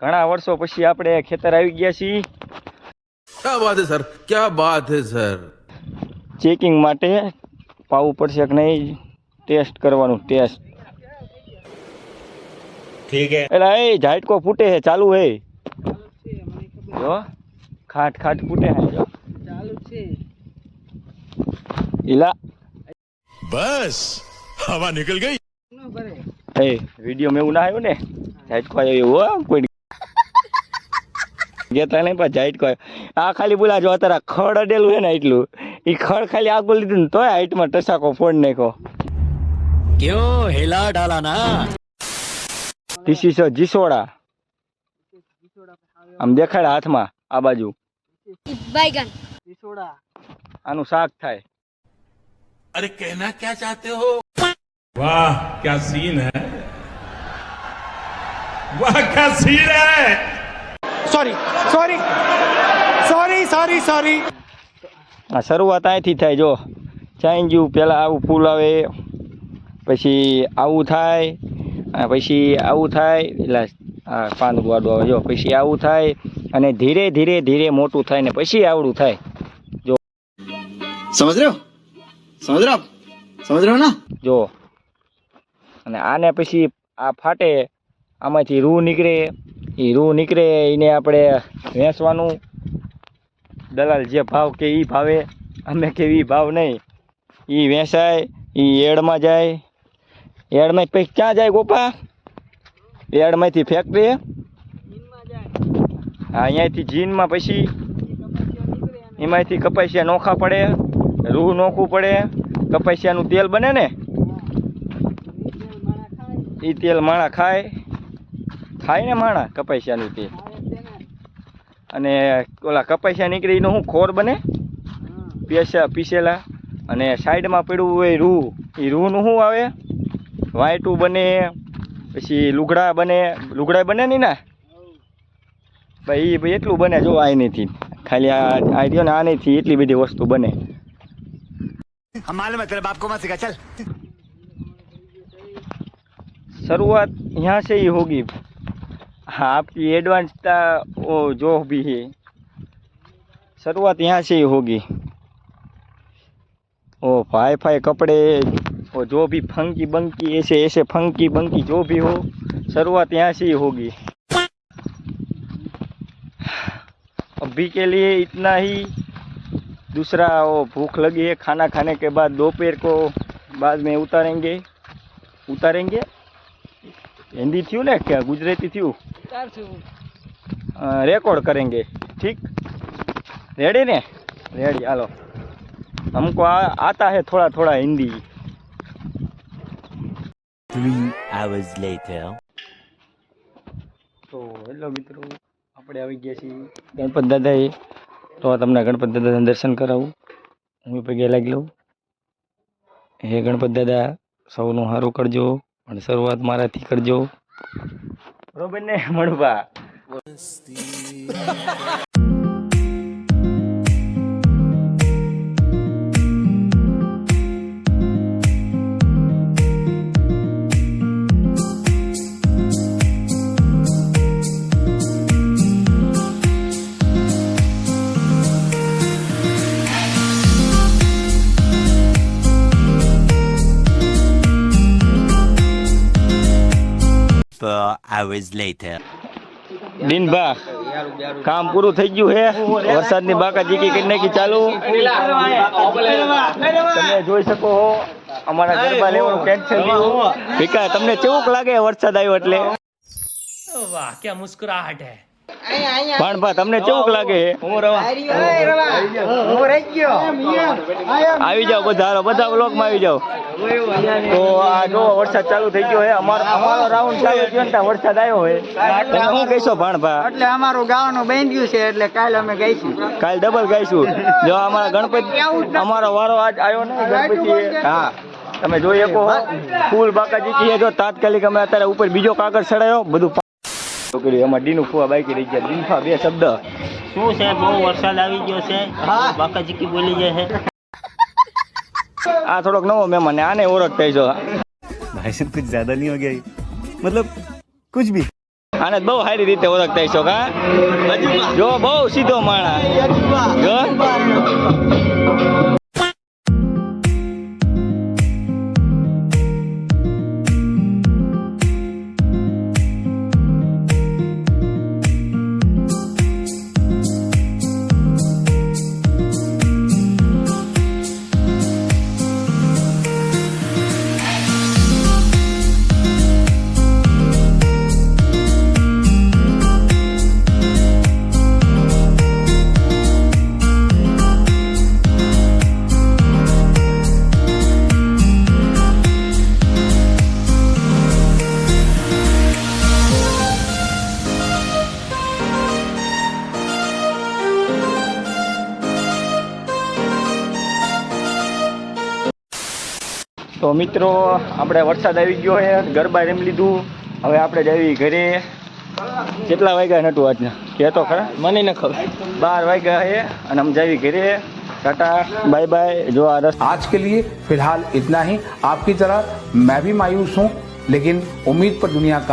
ઘણા વર્ષો પછી આપણે ખેતર આવી ગયા છીએ. ક્યાં વાત છે સર? ક્યાં વાત છે સર? ચેકિંગ માટે પાવું પડશે કે નહીં ટેસ્ટ કરવાનું ટેસ્ટ ઠીક હે. એટલે એ ઝાટકો ફૂટે હે ચાલુ હે. જો ખાટ ખાટ ફૂટે હે જો. ચાલુ છે. ઇલા બસ હવા નીકળ ગઈ. ન ભરે. એ વીડિયો મેં એવું ના આવ્યું ને? જાઈટ આવ્યો એવું હો કોઈ જતા નહીં પણ ઝાટકો આ ખાલી બોલા જો અત્યારે ખડ અડેલું છે ને એટલું એ ખડ ખાલી આગળ લીધું ને તોય હાઈટમાં ટસાકો ફોડ નાખો કયો હેલા ડાલા ના ધીસ ઇઝ જીસોડા. આમ દેખાડે હાથમાં આ બાજુ. બાઈગન જીસોડા આનું શાક થાય. અરે કહેના ક્યાં ચાહતે હો? वाह क्या सीन है वाह क्या सीन है આ શરૂઆત અહીંથી થાય જો ચાઈ ગયું પહેલાં આવું ફૂલ આવે પછી આવું થાય અને પછી આવું થાય એટલે આ પાંદડું આડું આવે જો પછી આવું થાય અને ધીરે ધીરે ધીરે મોટું થાય ને પછી આવડું થાય समझ रहे हो समझ रहे हो आप समझ रहे हो ना જો અને આને પછી આ ફાટે, આમાંથી રૂ નીકળે, એ રૂ નીકળે, એને આપણે વેચવાનું. દલાલ જે ભાવ કે એ ભાવે, અમે કે એ ભાવ નહીં. એ વેચાય એ એડમાં જાય. એડમાં પછી ક્યાં જાય ગોપા? એડમાંથી ફેક્ટરી અહીંયાથી જીનમાં પછી એમાંથી કપાસિયા નોખા પડે, રૂ નોખવું પડે, કપાસિયાનું તેલ બને ને? એ તેલ માણા ખાય. ખાય ને માણા કપાસિયાનું તેલ. અને ઓલા કપાસિયા નીકળી એનું શું ખોર બને? પીસા, પીસેલા. અને સાઈડમાં પડ્યું હોય રૂ. એ રૂનું શું આવે? વાયટું બને, પછી લુગડા બને. લુગડા બને નહીં ના? ભાઈ ભાઈ એટલું બને જો આ નથી ખાલી આ આઈ ગયો ને આ નથી એટલી બધી વસ્તુ બને. માલુમ બાપકો માં શીખા, ચાલ. शुरुआत यहाँ से ही होगी। हाँ आपकी एडवांस वो जो भी है, शुरुआत यहाँ से ही होगी। ओ फाई फाई कपड़े, वो जो भी फंकी बंकी, ऐसे ऐसे फंकी बंकी जो भी हो, शुरुआत यहाँ से ही होगी। अभी के लिए इतना ही। दूसरा वो भूख लगी है, खाना खाने के बाद दोपहर को बाद में उतारेंगे। उतारेंगे? हिंदी थी ना क्या गुजराती थी रिकॉर्ड करेंगे ठीक रेडी ने रेडी हेलो हमको आ, आता है थोड़ा थोड़ा हिंदी Three hours later. તો હેલો મિત્રો આપણે આવી ગયા છીએ ગણપત દાદાએ તો તમને ગણપત દાદાના દર્શન કરાવું હું પગે લાગી લઉં હે ગણપત દાદા સૌનું સારું કરજો અને શરૂઆત મારાથી કરજો. બરોબર ને મળવા. four hours later. દિનભા કામ પૂરું થઈ ગયું છે વરસાદની બાકા જીકી કરી નાખી ચાલુ. તમે જોઈ શકો હો અમારા ગરબા લેવાનું કેન્સલ થયું. ભીકા તમને કેવું લાગે વરસાદ આવ્યો એટલે? વાહ ક્યાં મુસ્કુરાહટ હે પણ ભા તમને કેવું લાગે? હું રવા આવી જાઓ બધા બધા બ્લોકમાં આવી જાઓ. તો આ જો વરસાદ ચાલુ થઈ ગયો હે અમારો અમારો રાઉન્ડ ચાલુ થયો ને વરસાદ આવ્યો હે. તમે શું કહેશો ભાણભા? એટલે અમારું ગાવાનું બાંધ્યું છે એટલે કાલ અમે ગાઈશું. કાલ ડબલ ગાઈશું. જો અમારા ગણપતિ અમારો વારો આજ આવ્યો ને ગણપતિ હા. તમે જોઈ શકો ફૂલ બાકાજી કીએ જો તાત્કાલિક અમે અત્યારે ઉપર બીજો કાગળ ચડાયો બધું છોકરી એમાં ડીનું ફુવા બાકી રહી ગયા. દીનફા બે શબ્દ. શું છે? બહુ વરસાદ આવી ગયો છે. બાકાજી કી બોલી જાય છે. આ થોડોક નવો મહેમાન ને આને ઓળખ જો. ભાઈ કુછ જ્યાદા નહીં હો ગયા મતલબ કુછ ભી. આને બહુ સારી રીતે ઓળખતા છો કા જો બહુ સીધો માણા જો. તો મિત્રો આપણે વરસાદ આવી ગયો છે ગરબા રમી લીધું હવે આપણે જવી ઘરે કેટલા વાગ્યા નટુ આજના કે તો ખરા મને ન ખબર બાર વાગ્યા છે અને અમે જવી ઘરે ટાટા બાય બાય જો આ રસ્તા आज के लिए फिलहाल इतना ही आपकी तरह मैं भी मायूस हूं लेकिन उम्मीद पर दुनिया का